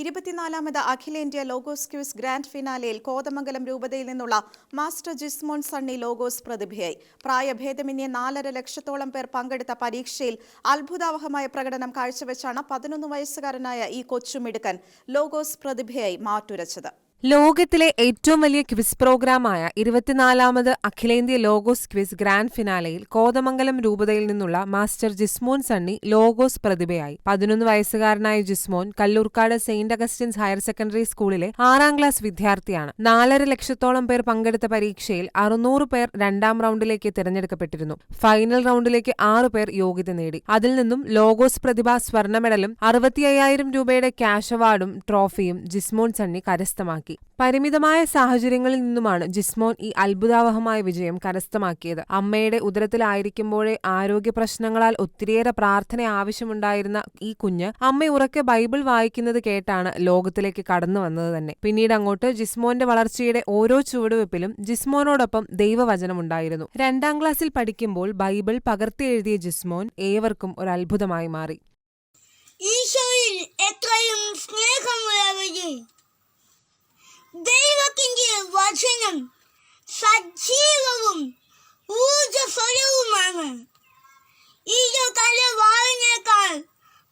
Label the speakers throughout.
Speaker 1: ഇരുപത്തിനാലാമത് അഖിലേന്ത്യാ Logos quiz grand ഫിനാലയിൽ കോതമംഗലം രൂപതയിൽ നിന്നുള്ള മാസ്റ്റർ ജിസ്മോൺ സണ്ണി ലോഗോസ് പ്രതിഭയായി. പ്രായഭേദമന്യേ നാലര ലക്ഷത്തോളം പേർ പങ്കെടുത്ത പരീക്ഷയിൽ അത്ഭുതാവഹമായ പ്രകടനം കാഴ്ചവെച്ചാണ് പതിനൊന്ന് വയസ്സുകാരനായ ഈ കൊച്ചുമിടുക്കൻ ലോഗോസ് പ്രതിഭയായി മാറ്റുരച്ചത്.
Speaker 2: ലോകത്തിലെ ഏറ്റവും വലിയ ക്വിസ് പ്രോഗ്രാമായ ഇരുപത്തിനാലാമത് അഖിലേന്ത്യ ലോഗോസ് ക്വിസ് ഗ്രാൻഡ് ഫിനാലയിൽ കോതമംഗലം രൂപതയിൽ നിന്നുള്ള മാസ്റ്റർ ജിസ്മോൻ സണ്ണി ലോഗോസ് പ്രതിഭയായി. പതിനൊന്ന് വയസ്സുകാരനായ Jismon Kallurkad saint Augustine's higher secondary സ്കൂളിലെ ആറാം ക്ലാസ് വിദ്യാർത്ഥിയാണ്. നാലര ലക്ഷത്തോളം പേർ പങ്കെടുത്ത പരീക്ഷയിൽ അറുന്നൂറ് പേർ രണ്ടാം റൗണ്ടിലേക്ക് തിരഞ്ഞെടുക്കപ്പെട്ടിരുന്നു. ഫൈനൽ റൗണ്ടിലേക്ക് ആറു പേർ യോഗ്യത നേടി. അതിൽ നിന്നും ലോഗോസ് പ്രതിഭ സ്വർണ മെഡലും അറുപത്തി രൂപയുടെ ക്യാഷ് അവാർഡും ട്രോഫിയും ജിസ്മോൻ സണ്ണി കരസ്ഥമാക്കി. പരിമിതമായ സാഹചര്യങ്ങളിൽ നിന്നുമാണ് ജിസ്മോൻ ഈ അത്ഭുതാവഹമായ വിജയം കരസ്ഥമാക്കിയത്. അമ്മയുടെ ഉദരത്തിലായിരിക്കുമ്പോഴേ ആരോഗ്യ പ്രശ്നങ്ങളാൽ ഒത്തിരിയേറെ പ്രാർത്ഥന ആവശ്യമുണ്ടായിരുന്ന ഈ കുഞ്ഞ് അമ്മ ഉറക്കെ ബൈബിൾ വായിക്കുന്നത് കേട്ടാണ് ലോകത്തിലേക്ക് കടന്നു വന്നത് തന്നെ. പിന്നീട് അങ്ങോട്ട് ജിസ്മോന്റെ വളർച്ചയുടെ ഓരോ ചുവടുവെപ്പിലും ജിസ്മോനോടൊപ്പം ദൈവവചനമുണ്ടായിരുന്നു. രണ്ടാം ക്ലാസ്സിൽ പഠിക്കുമ്പോൾ ബൈബിൾ പകർത്തി എഴുതിയ ജിസ്മോൻ ഏവർക്കും ഒരു അത്ഭുതമായി മാറി.
Speaker 3: സജീവവും ഊർജസ്വരവുമാണ് ഇത് തലവാളിനേക്കാൾ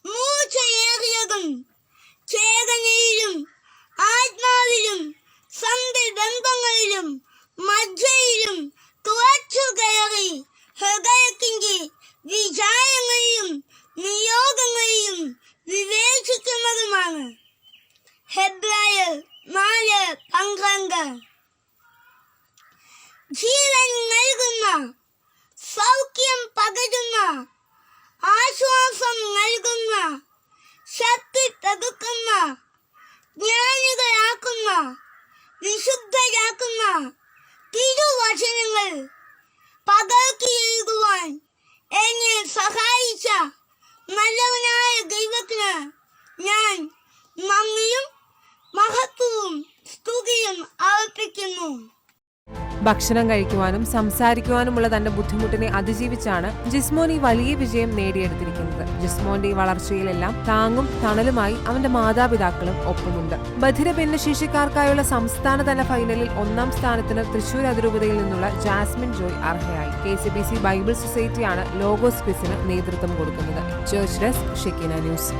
Speaker 3: മൂർച്ചയേറിയതും ചേതനയിലും ആത്മാവിലും സന്ധിബന്ധങ്ങളിലും മജ്ജയിലും തുറച്ചു കയറി ഹൃദയത്തിന്റെ വിചാരങ്ങളെയും നിയോഗങ്ങളെയും വിവേചിക്കുന്നതുമാണ്. ഹെബ്രായർ നാല് പന്ത്രണ്ട്. ജീവൻ നൽകുന്ന സൗഖ്യം പകരുന്ന ആശ്വാസം നൽകുന്ന ശക്തി തകുക്കുന്ന ജ്ഞാനികളാക്കുന്ന വിശുദ്ധരാക്കുന്ന തിരുവചനങ്ങൾ പകർത്തി എഴുതുവാൻ എന്നെ സഹായിച്ച നല്ലവനായ ദൈവത്തിന് ഞാൻ
Speaker 2: ഭക്ഷണം കഴിക്കുവാനും സംസാരിക്കുവാനുമുള്ള തന്റെ ബുദ്ധിമുട്ടിനെ അതിജീവിച്ചാണ് ജിസ്മോൻ ഈ വലിയ വിജയം നേടിയെടുത്തിരിക്കുന്നത്. ജിസ്മോന്റെ ഈ വളർച്ചയിലെല്ലാം താങ്ങും തണലുമായി അവന്റെ മാതാപിതാക്കളും ഒപ്പമുണ്ട്. ബധിര ഭിന്നശേഷിക്കാർക്കായുള്ള സംസ്ഥാനതല ഫൈനലിൽ ഒന്നാം സ്ഥാനത്തിന് തൃശൂർ അതിരൂപതയിൽ നിന്നുള്ള Jasmine Joy അർഹയായി. K C B C Bible സൊസൈറ്റിയാണ് Logos ക്വിസിന് നേതൃത്വം കൊടുക്കുന്നത്. Church desk Shekinah news.